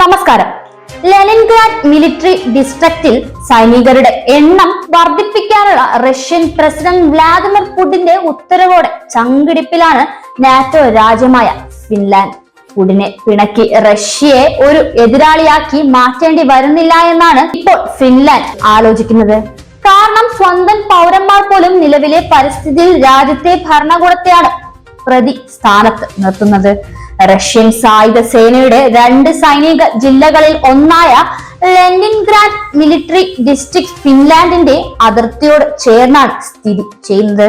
നമസ്കാരം. Leningrad military ഡിസ്ട്രിക്റ്റിൽ സൈനികരുടെ എണ്ണം വർദ്ധിപ്പിക്കാനുള്ള റഷ്യൻ പ്രസിഡന്റ് വ്ലാദിമിർ പുടിന്റെ ഉത്തരവോടെ ചങ്കിടിപ്പിലാണ് നാറ്റോ രാജ്യമായ ഫിൻലാൻഡ്. പുടിനെ പിണക്കി റഷ്യയെ ഒരു എതിരാളിയാക്കി മാറ്റേണ്ടി വരുന്നില്ല എന്നാണ് ഇപ്പോൾ ഫിൻലാൻഡ് ആലോചിക്കുന്നത്. കാരണം സ്വന്തം പൗരന്മാർ പോലും നിലവിലെ പരിസ്ഥിതിയിൽ രാജ്യത്തെ ഭരണകൂടത്തെയാണ് പ്രതി സ്ഥാനത്ത് നിർത്തുന്നത്. റഷ്യൻ സായുധ സേനയുടെ രണ്ട് സൈനിക ജില്ലകളിൽ ഒന്നായ ലെനിൻഗ്രാഡ് മിലിറ്ററി ഡിസ്ട്രിക്ട് ഫിൻലാൻഡിന്റെ അതിർത്തിയോട് ചേർന്നാണ് സ്ഥിതി ചെയ്യുന്നത്.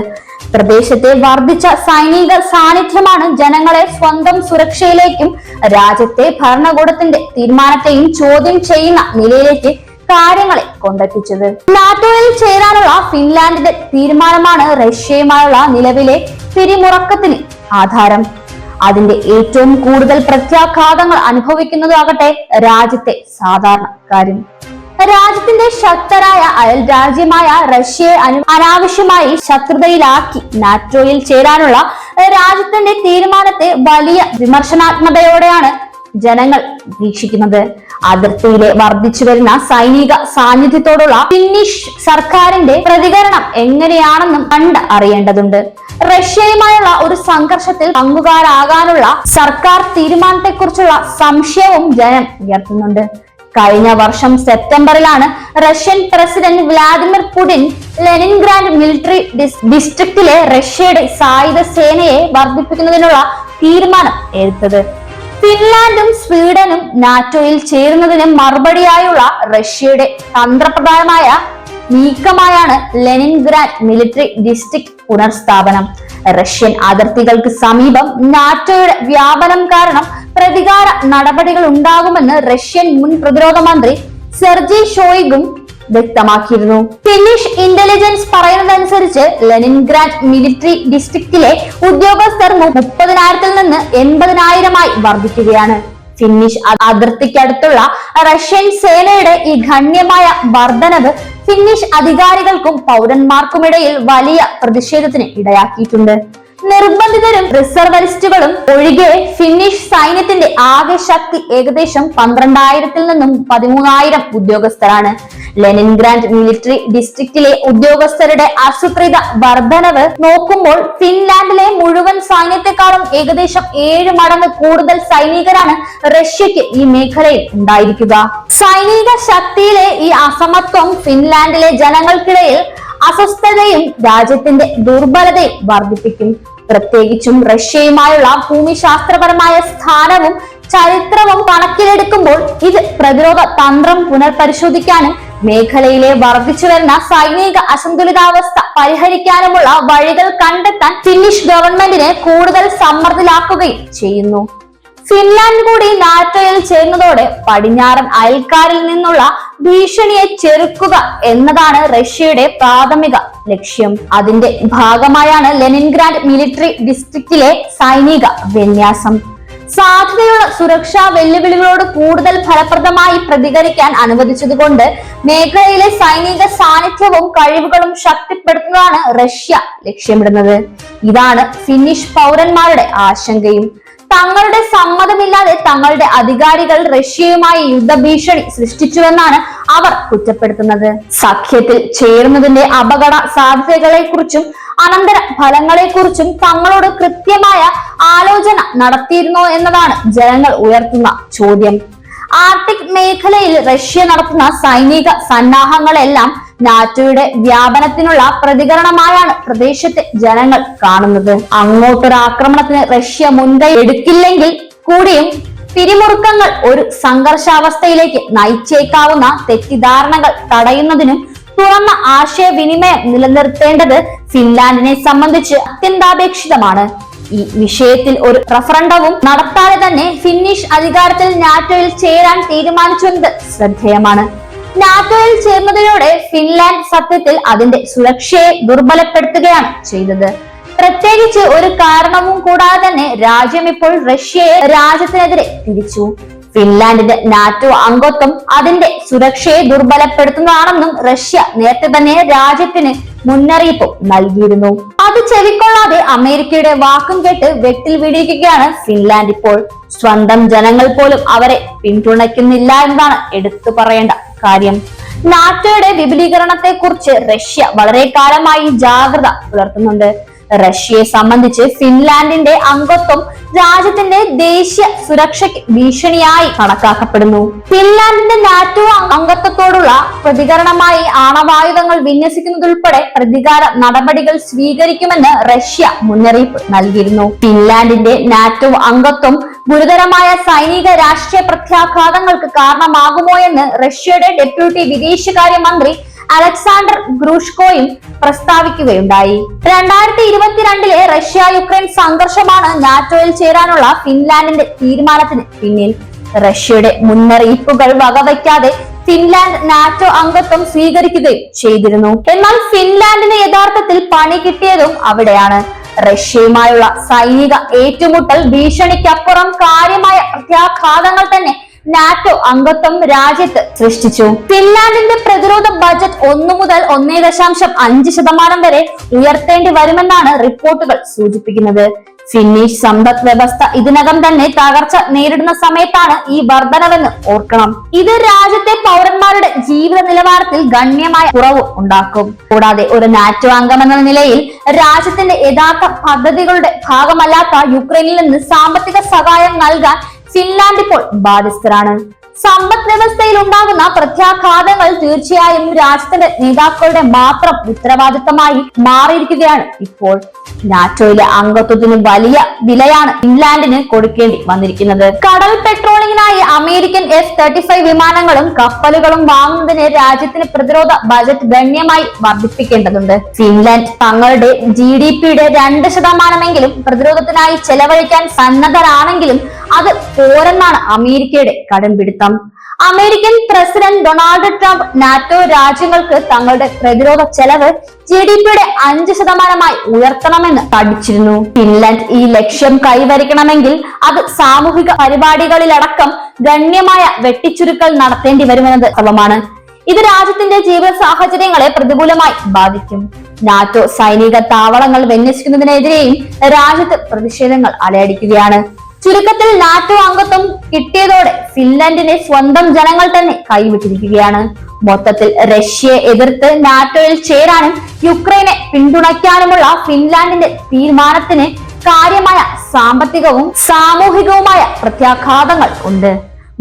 പ്രദേശത്തെ വർദ്ധിച്ച സൈനിക സാന്നിധ്യമാണ് ജനങ്ങളെ സ്വന്തം സുരക്ഷയിലേക്കും രാജ്യത്തെ ഭരണകൂടത്തിന്റെ തീരുമാനത്തെയും ചോദ്യം ചെയ്യുന്ന നിലയിലേക്ക് കാര്യങ്ങളെ കൊണ്ടെത്തിച്ചത്. നാറ്റോയിൽ ചേരാനുള്ള ഫിൻലാൻഡിന്റെ തീരുമാനമാണ് റഷ്യയുമായുള്ള നിലവിലെ പിരിമുറക്കത്തിന് ആധാരം. അതിന്റെ ഏറ്റവും കൂടുതൽ പ്രത്യാഘാതങ്ങൾ അനുഭവിക്കുന്നതാകട്ടെ രാജ്യത്തെ സാധാരണക്കാരും രാജ്യത്തിന്റെ ശക്തരായ അയൽ രാജ്യമായ റഷ്യയെ അനു അനാവശ്യമായി ശത്രുതയിലാക്കി നാറ്റോയിൽ ചേരാനുള്ള രാജ്യത്തിന്റെ തീരുമാനത്തെ വലിയ വിമർശനാത്മകതയോടെയാണ് ജനങ്ങൾ വീക്ഷിക്കുന്നത്. അതിർത്തിയിലെ വർദ്ധിച്ചു വരുന്ന സൈനിക സാന്നിധ്യത്തോടുള്ള ഫിന്നിഷ് സർക്കാരിന്റെ പ്രതികരണം എങ്ങനെയാണെന്നും കണ്ട് അറിയേണ്ടതുണ്ട്. റഷ്യയുമായുള്ള ഒരു സംഘർഷത്തിൽ പങ്കുകാരാകാനുള്ള സർക്കാർ തീരുമാനത്തെക്കുറിച്ചുള്ള സംശയവും ജനം ഉയർത്തുന്നുണ്ട്. കഴിഞ്ഞ വർഷം സെപ്റ്റംബറിലാണ് Russian president Vladimir Putin Leningrad military dis- ഡിസ്ട്രിക്റ്റിലെ റഷ്യയുടെ സായുധ സേനയെ വർദ്ധിപ്പിക്കുന്നതിനുള്ള തീരുമാനം എടുത്തത്. ഫിൻലാൻഡും സ്വീഡനും നാറ്റോയിൽ ചേരുന്നതിന് മറുപടിയായുള്ള റഷ്യയുടെ തന്ത്രപ്രധാനമായ നീക്കമായാണ് ലെനിൻഗ്രാഡ് മിലിറ്ററി ഡിസ്ട്രിക്ട് പുനർസ്ഥാപനം. റഷ്യൻ അതിർത്തികൾക്ക് സമീപം നാറ്റോയുടെ വ്യാപനം കാരണം പ്രതികാര നടപടികൾ ഉണ്ടാകുമെന്ന് റഷ്യൻ മുൻ പ്രതിരോധ മന്ത്രി സെർജി ഷോയിഗും വ്യക്തമാക്കിയിരുന്നു. ഫിന്നിഷ് ഇന്റലിജൻസ് പറയുന്നതനുസരിച്ച് ലെനിൻഗ്രാഡ് മിലിറ്ററി ഡിസ്ട്രിക്റ്റിലെ ഉദ്യോഗസ്ഥർ മുപ്പതിനായിരത്തിൽ നിന്ന് എൺപതിനായിരമായി വർദ്ധിക്കുകയാണ്. ഫിന്നിഷ് അതിർത്തിക്കടുത്തുള്ള റഷ്യൻ സേനയുടെ ഈ ഗണ്യമായ വർധനവ് ഫിന്നിഷ് അധികാരികൾക്കും പൗരന്മാർക്കുമിടയിൽ വലിയ പ്രതിഷേധത്തിന് ഇടയാക്കിയിട്ടുണ്ട്. നിർബന്ധിതരും റിസർവറിസ്റ്റുകളും ഒഴികെ ഫിന്നിഷ് സൈന്യത്തിന്റെ ആകെ ശക്തി ഏകദേശം പന്ത്രണ്ടായിരത്തിൽ നിന്നും പതിമൂന്നായിരം ഉദ്യോഗസ്ഥരാണ്. ലെനിൻഗ്രാൻഡ് മിലിറ്ററി ഡിസ്ട്രിക്റ്റിലെ ഉദ്യോഗസ്ഥരുടെ ആസൂത്രിത വർധനവ് നോക്കുമ്പോൾ ഫിൻലാൻഡിലെ മുഴുവൻ സൈന്യത്തെക്കാളും ഏകദേശം ഏഴ് മടങ്ങ് കൂടുതൽ സൈനികരാണ് റഷ്യക്ക് ഈ മേഖലയിൽ ഉണ്ടായിരിക്കുക. സൈനിക ശക്തിയിലെ ഈ അസമത്വം ഫിൻലാൻഡിലെ ജനങ്ങൾക്കിടയിൽ അസ്വസ്ഥതയും രാജ്യത്തിന്റെ ദുർബലതയും വർദ്ധിപ്പിക്കും. പ്രത്യേകിച്ചും റഷ്യയുമായുള്ള ഭൂമിശാസ്ത്രപരമായ സ്ഥാനവും ചരിത്രവും കണക്കിലെടുക്കുമ്പോൾ ഇത് പ്രതിരോധ തന്ത്രം പുനർപരിശോധിക്കാനും മേഖലയിലെ വർദ്ധിച്ചു വരുന്ന സൈനിക അസന്തുലിതാവസ്ഥ പരിഹരിക്കാനുമുള്ള വഴികൾ കണ്ടെത്താൻ ഫിന്നിഷ് ഗവൺമെന്റിനെ കൂടുതൽ സമ്മർദ്ദത്തിലാക്കുകയും ചെയ്യുന്നു. ഫിൻലാൻഡ് കൂടി നാറ്റോയിൽ ചേർന്നതോടെ പടിഞ്ഞാറൻ അയൽക്കാരിൽ നിന്നുള്ള ഭീഷണിയെ ചെറുക്കുക എന്നതാണ് റഷ്യയുടെ പ്രാഥമിക ലക്ഷ്യം. അതിന്റെ ഭാഗമായാണ് ലെനിൻഗ്രാഡ് മിലിറ്ററി ഡിസ്ട്രിക്റ്റിലെ സൈനിക വിന്യാസം. സാധ്യതയുള്ള സുരക്ഷാ വെല്ലുവിളികളോട് കൂടുതൽ ഫലപ്രദമായി പ്രതികരിക്കാൻ അനുവദിച്ചതുകൊണ്ട് മേഖലയിലെ സൈനിക സാന്നിധ്യവും കഴിവുകളും ശക്തിപ്പെടുത്തുന്നതാണ് റഷ്യ ലക്ഷ്യമിടുന്നത്. ഇതാണ് ഫിനിഷ് പൗരന്മാരുടെ ആശങ്കയും. തങ്ങളുടെ സമ്മതമില്ലാതെ തങ്ങളുടെ അധികാരികൾ റഷ്യയുമായി യുദ്ധഭീഷണി സൃഷ്ടിച്ചുവെന്നാണ് അവർ കുറ്റപ്പെടുത്തുന്നത്. സഖ്യത്തിൽ ചേരുന്നതിന്റെ അപകട സാധ്യതകളെക്കുറിച്ചും അനന്തര ഫലങ്ങളെക്കുറിച്ചും തങ്ങളോട് കൃത്യമായ ആലോചന നടത്തിയിരുന്നോ എന്നതാണ് ജനങ്ങൾ ഉയർത്തുന്ന ചോദ്യം. ആർട്ടിക് മേഖലയിൽ റഷ്യ നടത്തുന്ന സൈനിക സന്നാഹങ്ങളെല്ലാം നാറ്റോയുടെ വ്യാപനത്തിനുള്ള പ്രതികരണമായാണ് പ്രദേശത്തെ ജനങ്ങൾ കാണുന്നത്. അങ്ങോട്ടൊരു ആക്രമണത്തിന് റഷ്യ മുൻകൈ എടുക്കില്ലെങ്കിൽ കൂടിയും പിരിമുറുക്കങ്ങൾ ഒരു സംഘർഷാവസ്ഥയിലേക്ക് നയിച്ചേക്കാവുന്ന തെറ്റിദ്ധാരണകൾ തടയുന്നതിനും തുറന്ന ആശയവിനിമയം നിലനിർത്തേണ്ടത് ഫിൻലാൻഡിനെ സംബന്ധിച്ച് അത്യന്താപേക്ഷിതമാണ്. ഈ വിഷയത്തിൽ ഒരു റഫറണ്ടവും നടത്താതെ തന്നെ ഫിന്നിഷ് അധികാരത്തിൽ നാറ്റോയിൽ ചേരാൻ തീരുമാനിച്ചുവെന്നത് ശ്രദ്ധേയമാണ്. നാറ്റോയിൽ ചേർന്നതിലൂടെ ഫിൻലാൻഡ് സത്യത്തിൽ അതിന്റെ സുരക്ഷയെ ദുർബലപ്പെടുത്തുകയാണ് ചെയ്തത്. പ്രത്യേകിച്ച് ഒരു കാരണവും കൂടാതെ തന്നെ രാജ്യം ഇപ്പോൾ റഷ്യയെ രാജ്യത്തിനെതിരെ തിരിച്ചു. ഫിൻലാൻഡിന്റെ നാറ്റോ അംഗത്വം അതിന്റെ സുരക്ഷയെ ദുർബലപ്പെടുത്തുന്നതാണെന്നും റഷ്യ നേരത്തെ തന്നെ രാജ്യത്തിന് മുന്നറിയിപ്പും നൽകിയിരുന്നു. അത് ചെവിക്കൊള്ളാതെ അമേരിക്കയുടെ വാക്കും കേട്ട് വെട്ടിൽ വീടിയിരിക്കുകയാണ് ഫിൻലാൻഡ് ഇപ്പോൾ. സ്വന്തം ജനങ്ങൾ പോലും അവരെ പിന്തുണയ്ക്കുന്നില്ല എന്നാണ് എടുത്തു പറയേണ്ട കാര്യം. നാറ്റോയുടെ വിപുലീകരണത്തെ കുറിച്ച് റഷ്യ വളരെ കാലമായി ജാഗ്രത പുലർത്തുന്നുണ്ട്. റഷ്യയെ സംബന്ധിച്ച് ഫിൻലാൻഡിന്റെ അംഗത്വം രാജ്യത്തിന്റെ ദേശീയ സുരക്ഷയ്ക്ക് ഭീഷണിയായി കണക്കാക്കപ്പെടുന്നു. ഫിൻലാൻഡിന്റെ നാറ്റോ അംഗത്വത്തോടുള്ള പ്രതികരണമായി ആണവായുധങ്ങൾ വിന്യസിക്കുന്നതുൾപ്പെടെ പ്രതികാര നടപടികൾ സ്വീകരിക്കുമെന്ന് റഷ്യ മുന്നറിയിപ്പ് നൽകിയിരുന്നു. ഫിൻലാൻഡിന്റെ നാറ്റോ അംഗത്വം ഗുരുതരമായ സൈനിക രാഷ്ട്രീയ പ്രത്യാഘാതങ്ങൾക്ക് കാരണമാകുമോ എന്ന് റഷ്യയുടെ ഡെപ്യൂട്ടി വിദേശകാര്യമന്ത്രി അലക്സാണ്ടർ ഗ്രൂഷ്കോയും പ്രസ്താവിക്കുകയുണ്ടായി. രണ്ടായിരത്തി ഇരുപത്തിരണ്ടിലെ റഷ്യ യുക്രൈൻ സംഘർഷമാണ് നാറ്റോയിൽ ചേരാനുള്ള ഫിൻലാൻഡിന്റെ തീരുമാനത്തിന് പിന്നിൽ. റഷ്യയുടെ മുന്നറിയിപ്പുകൾ വകവയ്ക്കാതെ ഫിൻലാൻഡ് നാറ്റോ അംഗത്വം സ്വീകരിക്കുകയും ചെയ്തിരുന്നു. എന്നാൽ ഫിൻലാൻഡിന് യഥാർത്ഥത്തിൽ പണി കിട്ടിയതും അവിടെയാണ്. റഷ്യയുമായുള്ള സൈനിക ഏറ്റുമുട്ടൽ ഭീഷണിക്കപ്പുറം കാര്യമായ പ്രത്യാഘാതങ്ങൾ തന്നെ നാറ്റോ അംഗത്വം രാജ്യത്ത് സൃഷ്ടിച്ചു. ഫിൻലാൻഡിന്റെ പ്രതിരോധ ബജറ്റ് ഒന്നു മുതൽ ഒന്നേ ദശാംശം അഞ്ച് ശതമാനം വരെ ഉയർത്തേണ്ടി വരുമെന്നാണ് റിപ്പോർട്ടുകൾ സൂചിപ്പിക്കുന്നത്. ഫിന്നിഷ് സമ്പദ് വ്യവസ്ഥ ഇതിനകം തന്നെ തകർച്ച നേരിടുന്ന സമയത്താണ് ഈ വർധനവെന്ന് ഓർക്കണം. ഇത് രാജ്യത്തെ പൗരന്മാരുടെ ജീവിത നിലവാരത്തിൽ ഗണ്യമായ കുറവ് ഉണ്ടാക്കും. കൂടാതെ ഒരു നാറ്റോ അംഗമെന്ന നിലയിൽ രാജ്യത്തിന്റെ യഥാർത്ഥ പദ്ധതികളുടെ ഭാഗമല്ലാത്ത യുക്രൈനിൽ നിന്ന് സാമ്പത്തിക സഹായം നൽകാൻ ഫിൻലാൻഡ് ഇപ്പോൾ ബാധിതരാണ് സമ്പദ് വ്യവസ്ഥയിൽ ഉണ്ടാകുന്ന പ്രത്യാഘാതങ്ങൾ തീർച്ചയായും രാജ്യത്തിന്റെ നേതാക്കളുടെ മാത്രം ഉത്തരവാദിത്തമായി മാറിയിരിക്കുകയാണ്. ഇപ്പോൾ നാറ്റോയിലെ അംഗത്വത്തിന് വലിയ വിലയാണ് ഫിൻലാൻഡിന് കൊടുക്കേണ്ടി വന്നിരിക്കുന്നത്. കടൽ പെട്രോളിംഗിനായി അമേരിക്കൻ എഫ് തേർട്ടി ഫൈവ് വിമാനങ്ങളും കപ്പലുകളും വാങ്ങുന്നതിന് രാജ്യത്തിന് പ്രതിരോധ ബജറ്റ് ഗണ്യമായി വർദ്ധിപ്പിക്കേണ്ടതുണ്ട്. ഫിൻലാൻഡ് തങ്ങളുടെ ജി ഡി പിയുടെ രണ്ട് ശതമാനമെങ്കിലും പ്രതിരോധത്തിനായി ചെലവഴിക്കാൻ സന്നദ്ധരാണെങ്കിലും അത് പോരെന്നാണ് അമേരിക്കയുടെ കടംപിടുത്തം American president Donald Trump NATO രാജ്യങ്ങൾക്ക് തങ്ങളുടെ പ്രതിരോധ ചെലവ് ജി ഡി പിയുടെ അഞ്ച് ശതമാനമായി ഉയർത്തണമെന്ന് പഠിച്ചിരുന്നു. ഫിൻലൻഡ് ഈ ലക്ഷ്യം കൈവരിക്കണമെങ്കിൽ അത് സാമൂഹിക പരിപാടികളിലടക്കം ഗണ്യമായ വെട്ടിച്ചുരുക്കൽ നടത്തേണ്ടി വരുമെന്നത് സർവമാണ് ഇത് രാജ്യത്തിന്റെ ജീവിത സാഹചര്യങ്ങളെ പ്രതികൂലമായി ബാധിക്കും. നാറ്റോ സൈനിക താവളങ്ങൾ വിന്യസിക്കുന്നതിനെതിരെയും രാജ്യത്ത് പ്രതിഷേധങ്ങൾ അലയടിക്കുകയാണ്. ചുരുക്കത്തിൽ നാറ്റോ അംഗത്വം കിട്ടിയതോടെ ഫിൻലൻഡിനെ സ്വന്തം ജനങ്ങൾ തന്നെ കൈവിട്ടിരിക്കുകയാണ്. മൊത്തത്തിൽ റഷ്യയെ എതിർത്ത് നാറ്റോയിൽ ചേരാനും യുക്രൈനെ പിന്തുണയ്ക്കാനുമുള്ള ഫിൻലാൻഡിന്റെ തീരുമാനത്തിന് കാര്യമായ സാമ്പത്തികവും സാമൂഹികവുമായ പ്രത്യാഘാതങ്ങൾ ഉണ്ട്.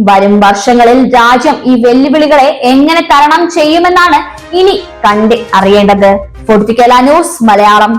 വരും വർഷങ്ങളിൽ രാജ്യം ഈ വെല്ലുവിളികളെ എങ്ങനെ തരണം ചെയ്യുമെന്നാണ് ഇനി കണ്ട് അറിയേണ്ടത്. Political news Malayalam.